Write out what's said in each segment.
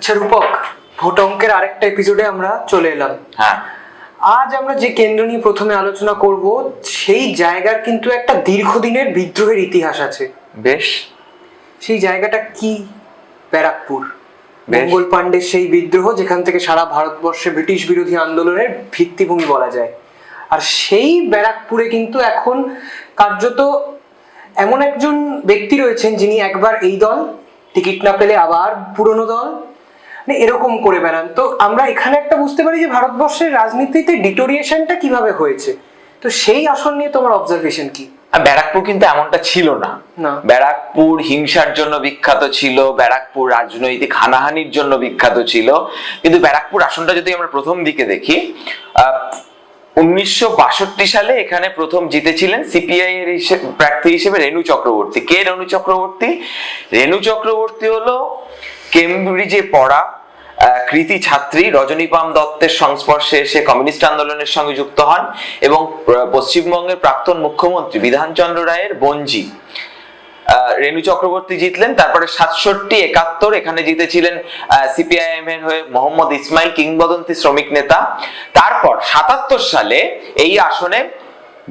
আচ্ছা রূপক। ভোট অঙ্কের আরেকটা এপিসোডে আমরা চলে এলাম। হ্যাঁ। আজ আমরা যে কেন্দ্র নিয়ে প্রথমে আলোচনা করব সেই জায়গার কিন্তু একটা দীর্ঘদিনের বিদ্রোহের ইতিহাস আছে। বেশ। সেই জায়গাটা কি? ব্যারাকপুর। মঙ্গল পাণ্ডের সেই বিদ্রোহ যেখান থেকে সারা ভারতবর্ষে ব্রিটিশ বিরোধী আন্দোলনের ভিত্তিভূমি বলা যায়। আর সেই ব্যারাকপুরে কিন্তু এখন কার্যত এমন একজন ব্যক্তি রয়েছেন যিনি একবার এই দল টিকিট না পেলে আবার পুরনো দল মানে এরকম করে বেড়ান। তো আমরা এখানে একটা বুঝতে পারি যে ভারতবর্ষের রাজনীতিতে ডিটোরিয়েশনটা কীভাবে হয়েছে? তো সেই আসন নিয়ে তোমার অবজারভেশন কি? আর ব্যারাকপুর কিন্তু এমনটা ছিল না। ব্যারাকপুর হিংসার জন্য বিখ্যাত ছিল ব্যারাকপুর রাজনৈতিক হানাহানির জন্য বিখ্যাত ছিল। কিন্তু ব্যারাকপুর আসনটা যদি আমরা প্রথম দিকে দেখি উনিশশো বাষট্টি সালে এখানে প্রথম জিতেছিলেন সিপিআই এর হিসেবে- প্রার্থী হিসেবে রেণু চক্রবর্তী। কে রেণু চক্রবর্তী? রেণু চক্রবর্তী হলো কেমব্রিজে পড়া কৃতি ছাত্রী রজনীপাম দত্তের সংস্পর্শে এসে কমিউনিস্ট আন্দোলনের সঙ্গে যুক্ত হন এবং পশ্চিমবঙ্গের প্রাক্তন মুখ্যমন্ত্রী বিধানচন্দ্র রায়ের বঞ্জি রেণু চক্রবর্তী জিতলেন তারপরে সাতষট্টি একাত্তর এখানে জিতেছিলেন সিপিআইএম এর হয়ে মোহাম্মদ ইসমাইল কিংবদন্তি শ্রমিক নেতা। তারপর সাতাত্তর সালে এই আসনে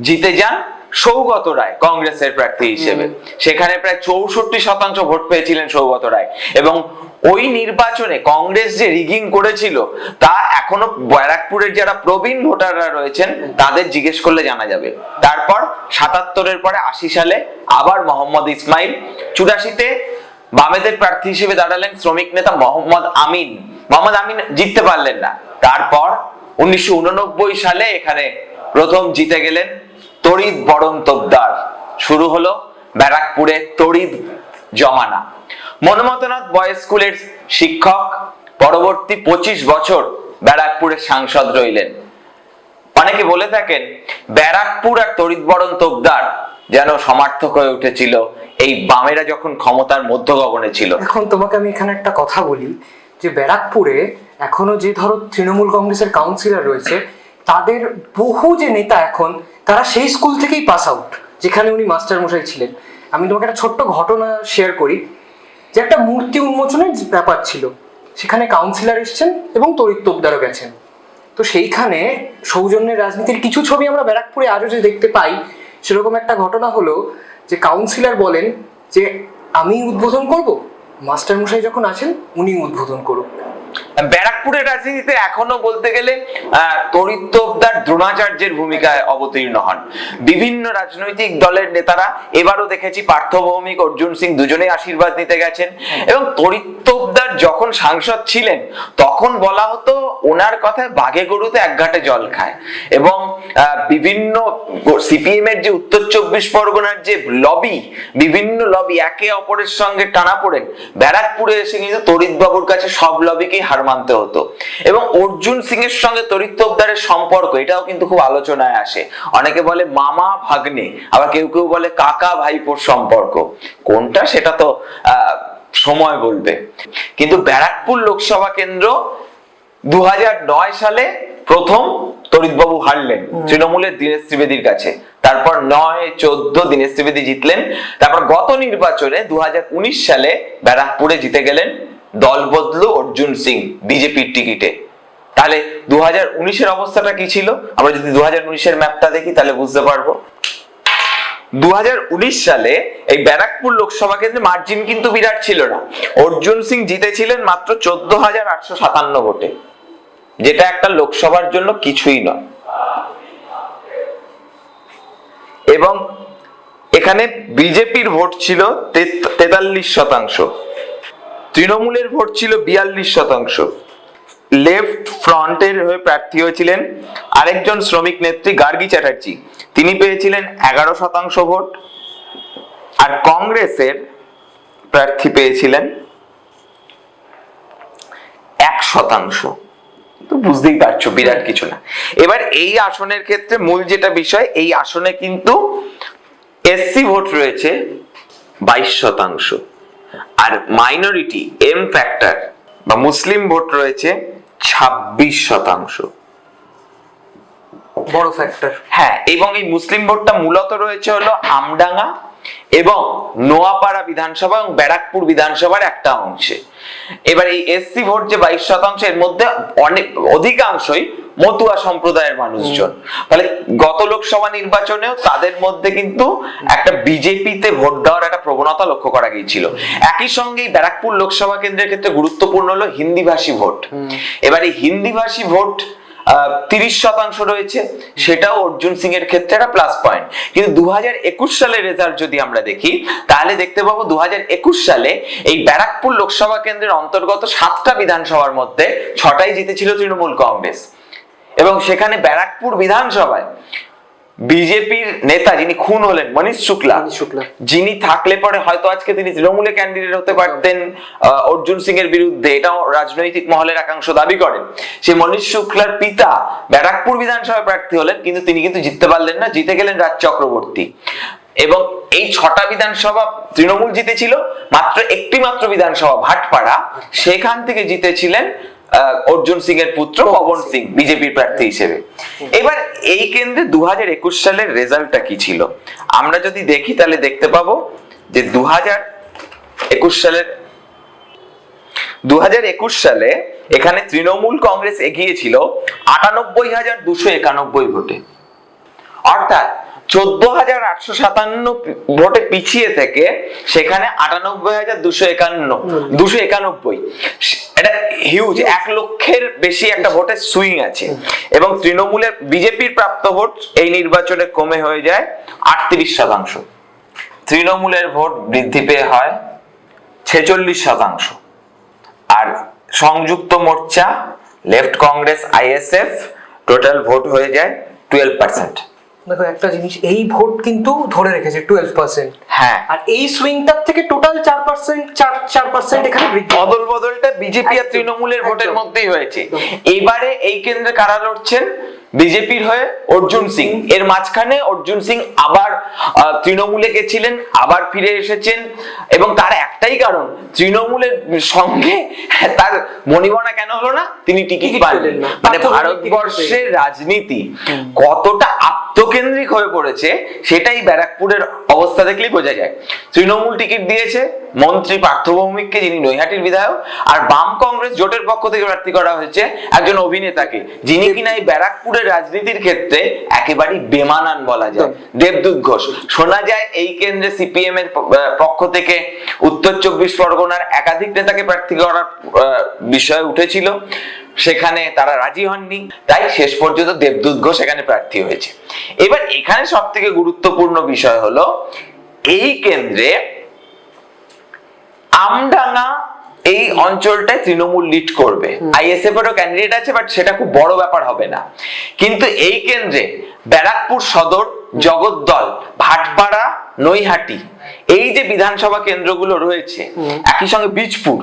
জিতে যান সৌগত রায় কংগ্রেসের প্রার্থী হিসেবে। সেখানে প্রায় চৌষট্টি শতাংশ ভোট পেয়েছিলেন সৌগত রায় এবং ওই নির্বাচনে কংগ্রেস যে রিগিং করেছিল, তা এখনও ব্যারাকপুরের যারা প্রবীণ ভোটাররা রয়েছেন, তাদের জিজ্ঞেস করলে জানা যাবে। তারপর সাতাত্তরের পরে আশি সালে আবার মোহাম্মদ ইসমাইল চুরাশিতে বামেদের প্রার্থী হিসেবে দাঁড়ালেন শ্রমিক নেতা মোহাম্মদ আমিন। মোহাম্মদ আমিন জিততে পারলেন না। তারপর উনিশশো উননব্বই সালে এখানে প্রথম জিতে গেলেন তড়িৎ বরণ শুরু হলো ব্যারাকপুরে তড়িৎ জমানা। মনমতনাথ বয়েজ স্কুলের শিক্ষক, পরবর্তী পঁচিশ বছর ব্যারাকপুরের সাংসদ রইলেন। অনেকে বলে থাকেন, ব্যারাকপুর আর তড়িৎবরণ তোপদার যেন সমার্থক হয়ে উঠেছিল, এই বামেরা যখন ক্ষমতার মধ্য গগনে ছিল। এখন তোমাকে আমি এখানে একটা কথা বলি, যে ব্যারাকপুরে এখনও যে ধরো তৃণমূল কংগ্রেসের কাউন্সিলর রয়েছে, তাদের বহু যে নেতা এখন, তারা সেই স্কুল থেকেই পাস আউট যেখানে উনি মাস্টার মশাই ছিলেন। আমি তোমাকে একটা ছোট্ট ঘটনা শেয়ার করি। যে একটা মূর্তি উন্মোচনের ব্যাপার ছিল, সেখানে কাউন্সিলর এসছেন এবং তড়িৎ তোপদারও গেছেন। তো সেইখানে সৌজন্যের রাজনীতির কিছু ছবি আমরা ব্যারাকপুরে আজও যে দেখতে পাই, সেরকম একটা ঘটনা হলো যে কাউন্সিলর বলেন যে, আমি উদ্বোধন করব? মাস্টার মশাই যখন আছেন উনি উদ্বোধন করুন ব্যারাকপুরের রাজনীতিতে এখনও বলতে গেলে তোপদার দ্রোণাচার্যের ভূমিকায় অবতীর্ণ হন। বিভিন্ন রাজনৈতিক দলের নেতারা, এবারও দেখেছি পার্থ ভৌমিক অর্জুন সিং দুজনেই আশীর্বাদ নিতে গেছেন। এবং তড়িৎ তোপদার যখন সাংসদ ছিলেন তখন বলা হতো ওনার কথায় বাঘে গরুতে এক ঘাটে জল খায়। এবং বিভিন্ন সিপিএম এর যে উত্তর চব্বিশ পরগনার যে লবি বিভিন্ন লবি একে অপরের সঙ্গে টানা পড়েন। ব্যারাকপুরে এসে কিন্তু তড়িৎ বাবুর কাছে সব লবিকেই হার মানতে হতো। এবং অর্জুন সিং এর সঙ্গে তড়িৎ তোপদারের সম্পর্ক এটাও কিন্তু খুব আলোচনায় আসে। অনেকে বলে মামা ভাগ্নে আবার কেউ কেউ বলে কাকা ভাইপোর সম্পর্ক। কোনটা সেটা তো আহ, সময় বলবে। কিন্তু ব্যারাকপুর লোকসভা কেন্দ্র দু হাজার নয় সালে প্রথম তরিতবাবু হারলেন। তৃণমূলের দীনেশ ত্রিবেদীর কাছে। তারপর নয় চোদ্দ দীনেশ ত্রিবেদী জিতলেন। তারপর গত নির্বাচনে দু হাজার উনিশ সালে ব্যারাকপুরে জিতে গেলেন দল বদলু অর্জুন সিং বিজেপির টিকিটে। তাহলে দু হাজার উনিশের অবস্থাটা কি ছিল? আমরা যদি দু হাজার উনিশের ম্যাপটা দেখি তাহলে বুঝতে পারব। দুহাজার উনিশ সালে এই ব্যারাকপুর লোকসভা কেন্দ্রে মার্জিন কিন্তু বিরাট ছিল না। অর্জুন সিং জিতেছিলেন মাত্র চোদ্দ হাজার আটশো সাতান্ন ভোটে, যেটা একটা লোকসভার জন্য কিছুই নয়। এবং এখানে বিজেপির ভোট ছিল তেত- তেতাল্লিশ শতাংশ, তৃণমূলের ভোট ছিল বিয়াল্লিশ শতাংশ। লেফট ফ্রন্টের হয়ে প্রার্থী হয়েছিলেন আরেকজন শ্রমিক নেত্রী গার্গী চ্যাটার্জি। তিনি পেয়েছিলেন এগারো শতাংশ ভোট। আর কংগ্রেসের প্রার্থী পেয়েছিলেন এক শতাংশ। তো বুঝতেই পারছ, বিরাট কিছু না। এবার এই আসনের ক্ষেত্রে মূল যেটা বিষয়, এই আসনে কিন্তু এসসি ভোট রয়েছে বাইশ শতাংশ। আর মাইনরিটি, এম ফ্যাক্টর বা মুসলিম ভোট রয়েছে ছাব্বিশ শতাংশ। বড় ফ্যাক্টর হ্যাঁ এবং এই মুসলিম ভোটটা মূলত রয়েছে হলো আমডাঙ্গা এবং নোয়াপাড়া বিধানসভা এবং ব্যারাকপুর বিধানসভার একটা অংশে। এবার এই এসসি ভোট যে বাইশ শতাংশ এর মধ্যে অনেক অধিকাংশই মতুয়া সম্প্রদায়ের মানুষজন। ফলে গত লোকসভা নির্বাচনেও তাদের মধ্যে কিন্তু একটা বিজেপিতে ভোট দেওয়ার একটা প্রবণতা লক্ষ্য করা গিয়েছিল। একই সঙ্গে ব্যারাকপুর লোকসভা কেন্দ্রের ক্ষেত্রে গুরুত্বপূর্ণ হলো হিন্দিভাষী ভোট। এবার এই হিন্দিভাষী ভোট তিরিশ শতাংশ রয়েছে সেটাও অর্জুন সিং এর ক্ষেত্রে একটা প্লাস পয়েন্ট কিন্তু দু একুশ সালের রেজাল্ট যদি আমরা দেখি তাহলে দেখতে পাবো দু একুশ সালে এই ব্যারাকপুর লোকসভা কেন্দ্রের অন্তর্গত সাতটা বিধানসভার মধ্যে ছটাই জিতেছিল তৃণমূল কংগ্রেস। এবং সেখানে ব্যারাকপুর বিধানসভায় বিজেপির নেতা যিনি খুন হলেন মনীষ শুক্লা শুক্লা। যিনি থাকলে পরে হয়তো আজকে তিনি তৃণমূলে ক্যান্ডিডেট হতে পারতেন অর্জুন সিং এর বিরুদ্ধে। এটাও রাজনৈতিক মহলের একাংশ দাবি করেন। সে মনীষ শুক্লার পিতা ব্যারাকপুর বিধানসভায় প্রার্থী হলেন কিন্তু তিনি কিন্তু জিততে পারলেন না জিতে গেলেন রাজ চক্রবর্তী। এবং এই ছটা বিধানসভা তৃণমূল জিতেছিল মাত্র একটি মাত্র বিধানসভা ভাটপাড়া সেখান থেকে জিতেছিলেন অর্জুন সিং এর পুত্র পবন সিং। বিজেপির প্রার্থী হিসেবে। এবার এই কেন্দ্রে দু একুশ সালের রেজাল্টটা কি ছিল? আমরা যদি দেখি তাহলে দেখতে পাবো যে দু একুশ সালের দু একুশ সালে এখানে তৃণমূল কংগ্রেস এগিয়েছিল আটানব্বই হাজার দুশো একানব্বই ভোটে। অর্থাৎ চোদ্দ হাজার আটশো সাতান্ন ভোটে পিছিয়ে থেকে সেখানে আটানব্বই হাজার দুশো একান্ন দুশো একানব্বই। এটা হিউজ এক লক্ষের বেশি একটা ভোটের সুইং আছে। এবং তৃণমূলের বিজেপির প্রাপ্ত ভোট এই নির্বাচনে কমে হয়ে যায় আটত্রিশ শতাংশ। তৃণমূলের ভোট বৃদ্ধি পেয়ে হয় ছেচল্লিশ শতাংশ। আর সংযুক্ত মোর্চা left Congress ISF total vote হয়ে যায় টুয়েলভ পার্সেন্ট দেখো একটা জিনিস এই ভোট কিন্তু ধরে রেখেছে টুয়েলভ পার্সেন্ট হ্যাঁ। আর এই সুইংটার থেকে টোটাল চার পার্সেন্ট চার চার পার্সেন্ট এখানে বৃদ্ধি অদল বদলটা বিজেপি আর তৃণমূলের ভোটের মধ্যেই হয়েছে। এবারে এই কেন্দ্রে কারা লড়ছেন? বিজেপির হয়ে অর্জুন সিং। এর মাঝখানে অর্জুন সিং আবার তৃণমূলে গেছিলেন আবার ফিরে এসেছেন। এবং তার একটাই কারণ তৃণমূলের সঙ্গে তার মনিবনা কেন হলো না? তিনি টিকিট টিকিট পাননি। পেলেন না। মানে ভারতবর্ষের রাজনীতি কতটা আত্মকেন্দ্রিক হয়ে পড়েছে, সেটাই ব্যারাকপুরের অবস্থা দেখলেই বোঝা যায়। তৃণমূল টিকিট দিয়েছে, মন্ত্রী পার্থ ভৌমিককে, যিনি নৈহাটির বিধায়ক, আর বাম কংগ্রেস জোটের পক্ষ থেকে প্রার্থী করা হয়েছে একজন অভিনেতাকে, যিনি কিনা এই ব্যারাকপুরের রাজনীতির ক্ষেত্রে একেবারেই বেমানান বলা যায়। দেবদূত ঘোষ। শোনা যায়, এই কেন্দ্রে সিপিএম এর পক্ষ থেকে উত্তর চব্বিশ পরগনার একাধিক নেতাকে প্রার্থী করার বিষয় উঠেছিল। সেখানে তারা রাজি হননি। তাই শেষ পর্যন্ত দেবদূত ঘোষ এখানে প্রার্থী হয়েছে। এবার এখানে সব থেকে গুরুত্বপূর্ণ বিষয় হলো এই কেন্দ্রে আমডাঙ্গা এই অঞ্চলটায় তৃণমূল লিড করবে। আইএসএফ এরও ক্যান্ডিডেট আছে বাট সেটা খুব বড় ব্যাপার হবে না। কিন্তু এই কেন্দ্রে ব্যারাকপুর সদর জগদ্দল ভাটপাড়া নৈহাটি এই যে বিধানসভা কেন্দ্রগুলো রয়েছে একই সঙ্গে বীজপুর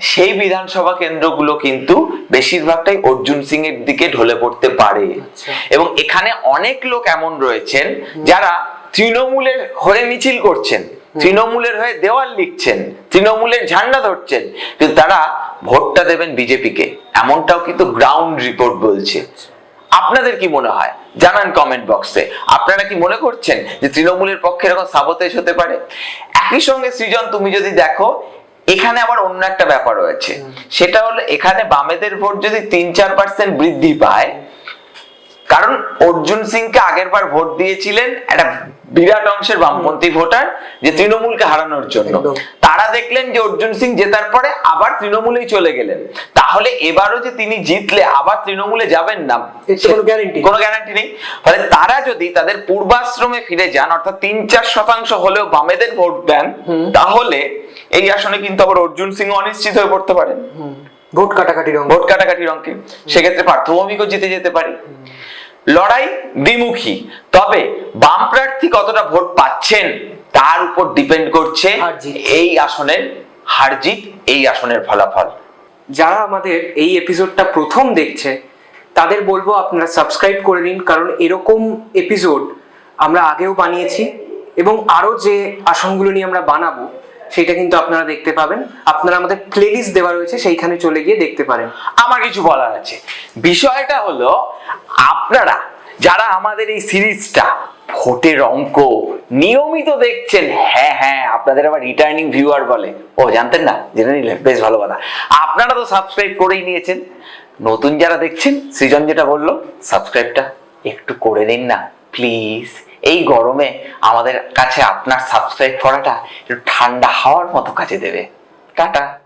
সেই বিধানসভা কেন্দ্রগুলো কিন্তু বেশিরভাগটাই অর্জুন সিং এর দিকে ঢলে পড়তে পারে। আচ্ছা। এবং এখানে অনেক লোক এমন রয়েছেন যারা তৃণমূলের হয়ে মিছিল করছেন তৃণমূলের হয়ে দেওয়াল লিখছেন তৃণমূলের ঝান্ডা ধরছেন কিন্তু তারা ভোটটা দেবেন বিজেপিকে। এমনটাও কিন্তু গ্রাউন্ড রিপোর্ট বলছে। আপনাদের কি মনে হয়? জানান কমেন্ট বক্সে আপনারা কি মনে করছেন যে তৃণমূলের পক্ষে এরকম সাবতেজ হতে পারে? একই সঙ্গে সৃজন তুমি যদি দেখো এখানে আবার অন্য একটা ব্যাপার রয়েছে। সেটা হলো এখানে বামেদের ভোট যদি তিন চার পার্সেন্ট বৃদ্ধি পায় কারণ অর্জুন সিংকে আগের বার ভোট দিয়েছিলেন একটা বিরাট অংশের বামপন্থী ভোটার যে তৃণমূলকে হারানোর জন্য। তারা দেখলেন যে অর্জুন সিং জেতার পরে আবার তৃণমূলেই চলে গেলেন। তাহলে এবারও যে তিনি জিতলে আবার তৃণমূলে যাবেন না কোনো গ্যারান্টি নেই। ফলে তারা যদি তাদের পূর্বাশ্রমে ফিরে যান অর্থাৎ তিন চার শতাংশ হলেও বামেদের ভোট দেন তাহলে এই আসনে কিন্তু আবার অর্জুন সিং অনিশ্চিত হয়ে পড়তে পারেন ভোট কাটাকাটি রঙ ভোট কাটাকাটির অঙ্কে। সেক্ষেত্রে পার্থভৌমিকও জিতে যেতে পারে। লড়াই দ্বিমুখী তবে বাম প্রার্থী কতটা ভোট পাচ্ছেন তার উপর ডিপেন্ড করছে। এই আসনের হারজিত এই আসনের ফলাফল। যারা আমাদের এই এপিসোডটা প্রথম দেখছে তাদের বলব আপনারা সাবস্ক্রাইব করে নিন কারণ এরকম এপিসোড আমরা আগেও বানিয়েছি এবং আরও যে আসনগুলো নিয়ে আমরা বানাবো সেটা কিন্তু আপনারা দেখতে পাবেন। আপনারা আমাদের প্লেলিস্ট দেওয়া রয়েছে, সেইখানে চলে গিয়ে দেখতে পারেন। আমার কিছু বলার আছে। বিষয়টা হলো, আপনারা যারা আমাদের এই সিরিজটা ভোটের অঙ্ক নিয়মিত দেখছেন হ্যাঁ হ্যাঁ আপনাদের আবার রিটার্নিং ভিউয়ার বলে। ও, জানতেন না? জেনে নিলেন? বেশ ভালো কথা। আপনারা তো সাবস্ক্রাইব করেই নিয়েছেন। নতুন যারা দেখছেন, সৃজন যেটা বলল সাবস্ক্রাইবটা একটু করে দিন না প্লিজ এই গরমে আমাদের কাছে আপনার সাবস্ক্রাইব করাটা একটু ঠান্ডা হাওয়ার মতো কাজে দেবে। টাটা।